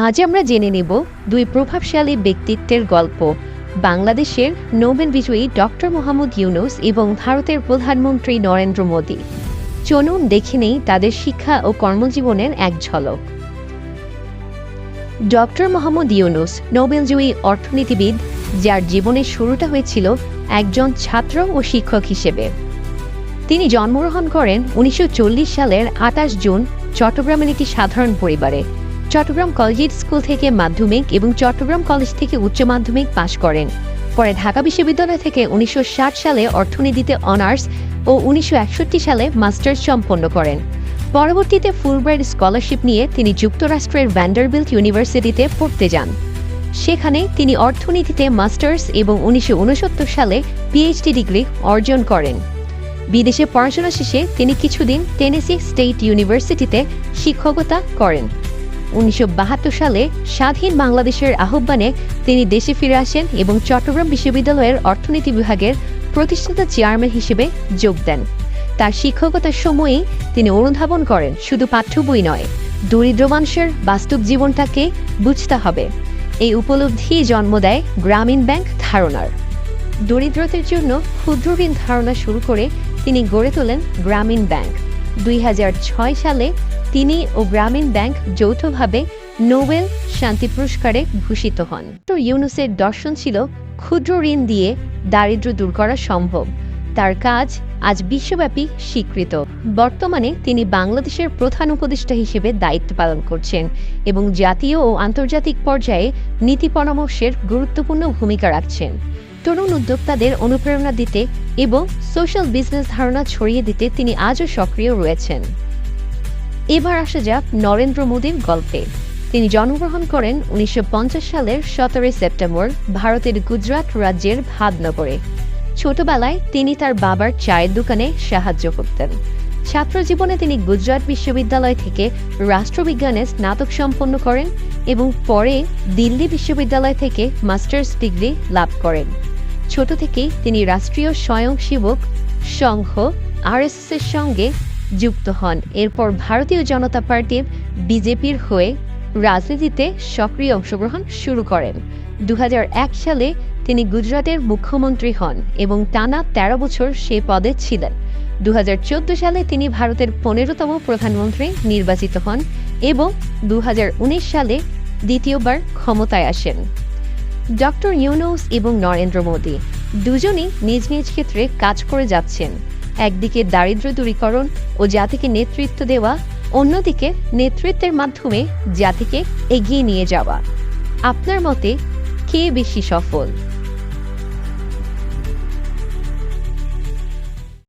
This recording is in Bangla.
আজ আমরা জেনে নেব দুই প্রভাবশালী ব্যক্তিত্বের গল্প, বাংলাদেশের নোবেল বিজয়ী ডক্টর মোহাম্মদ ইউনুস এবং ভারতের প্রধানমন্ত্রী নরেন্দ্র মোদী। চলুন দেখে নেই তাদের শিক্ষা ও কর্মজীবনের এক ঝলক। ডক্টর মোহাম্মদ ইউনুস, নোবেলজয়ী অর্থনীতিবিদ, যার জীবনের শুরুটা হয়েছিল একজন ছাত্র ও শিক্ষক হিসেবে। তিনি জন্মগ্রহণ করেন উনিশশো চল্লিশ সালের আঠাশ জুন, চট্টগ্রামের একটি সাধারণ পরিবারে। চট্টগ্রাম কলেজিয়েট স্কুল থেকে মাধ্যমিক এবং চট্টগ্রাম কলেজ থেকে উচ্চ মাধ্যমিক পাশ করেন। পরে ঢাকা বিশ্ববিদ্যালয় থেকে উনিশশো ষাট সালে অর্থনীতিতে অনার্স ও উনিশশো একষট্টি সালে মাস্টার্স সম্পন্ন করেন। পরবর্তীতে ফুলব্রাইট স্কলারশিপ নিয়ে তিনি যুক্তরাষ্ট্রের ভ্যান্ডারবিল্ট ইউনিভার্সিটিতে পড়তে যান। সেখানে তিনি অর্থনীতিতে মাস্টার্স এবং উনিশশো উনসত্তর সালে পিএইচডি ডিগ্রি অর্জন করেন। বিদেশে পড়াশোনা শেষে তিনি কিছুদিন টেনেসি স্টেট ইউনিভার্সিটিতে শিক্ষকতা করেন। উনিশশো বাহাত্তর সালে স্বাধীন বাংলাদেশের আহ্বানে তিনি দেশে ফিরে আসেন এবং চট্টগ্রাম বিশ্ববিদ্যালয়ের অর্থনীতি বিভাগের প্রতিষ্ঠাতা চেয়ারম্যান হিসেবে যোগ দেন। তার শিক্ষকতার সময়েই তিনি অনুধাবন করেন, শুধু পাঠ্য বই নয়, দরিদ্র মানুষের বাস্তব জীবনটাকে বুঝতে হবে। এই উপলব্ধি জন্ম দেয় গ্রামীণ ব্যাংক ধারণার। দরিদ্রদের জন্য ক্ষুদ্র ঋণ ধারণা শুরু করে তিনি গড়ে তোলেন গ্রামীণ ব্যাংক। দুই হাজার ছয় সালে তিনি ও গ্রামীণ ব্যাংক যৌথভাবে নোবেল শান্তি পুরস্কারে ভূষিত হন। তো ইউনুসের দর্শন ছিল ক্ষুদ্র ঋণ দিয়ে দারিদ্র্য দূর করা সম্ভব। তার কাজ আজ বিশ্বব্যাপী স্বীকৃত। বর্তমানে তিনি বাংলাদেশের প্রধান উপদেষ্টা হিসেবে দায়িত্ব পালন করছেন এবং জাতীয় ও আন্তর্জাতিক পর্যায়ে নীতি পরামর্শের গুরুত্বপূর্ণ ভূমিকা রাখছেন। তরুণ উদ্যোক্তাদের অনুপ্রেরণা দিতে এবং সোশ্যাল বিজনেস ধারণা ছড়িয়ে দিতে তিনি আজও সক্রিয় রয়েছেন। এবার আসা যাক নরেন্দ্র মোদীর গল্পে। তিনি জন্মগ্রহণ করেন উনিশশো পঞ্চাশ সালের সতেরোই সেপ্টেম্বর, ভারতের গুজরাট রাজ্যের ভাদনগরে ছোটবেলায় তিনি তার বাবার চায়ের দোকানে সাহায্য করতেন। ছাত্র জীবনে তিনি গুজরাট বিশ্ববিদ্যালয় থেকে রাষ্ট্রবিজ্ঞানে স্নাতক সম্পন্ন করেন এবং পরে দিল্লি বিশ্ববিদ্যালয় থেকে মাস্টার্স ডিগ্রি লাভ করেন। ছোট থেকেই তিনি রাষ্ট্রীয় স্বয়ংসেবক সংঘ আরএসএস এর সঙ্গে যুক্ত হন। এরপর ভারতীয় জনতা পার্টির বিজেপির হয়ে রাজনীতিতে সক্রিয় অংশগ্রহণ শুরু করেন। দু হাজার এক সালে তিনি গুজরাটের মুখ্যমন্ত্রী হন এবং টানা ১৩ বছর সে পদে ছিলেন। দু হাজার চোদ্দ সালে তিনি ভারতের পনেরোতম প্রধানমন্ত্রী নির্বাচিত হন এবং দু হাজার উনিশ সালে দ্বিতীয়বার ক্ষমতায় আসেন। ডক্টর ইউনুস এবং নরেন্দ্র মোদী দুজনই নিজ নিজ ক্ষেত্রে কাজ করে যাচ্ছেন। একদিকে দারিদ্র দূরীকরণ ও জাতিকে নেতৃত্ব দেওয়া, অন্যদিকে নেতৃত্বের মাধ্যমে জাতিকে এগিয়ে নিয়ে যাওয়া। আপনার মতে কে বেশি সফল?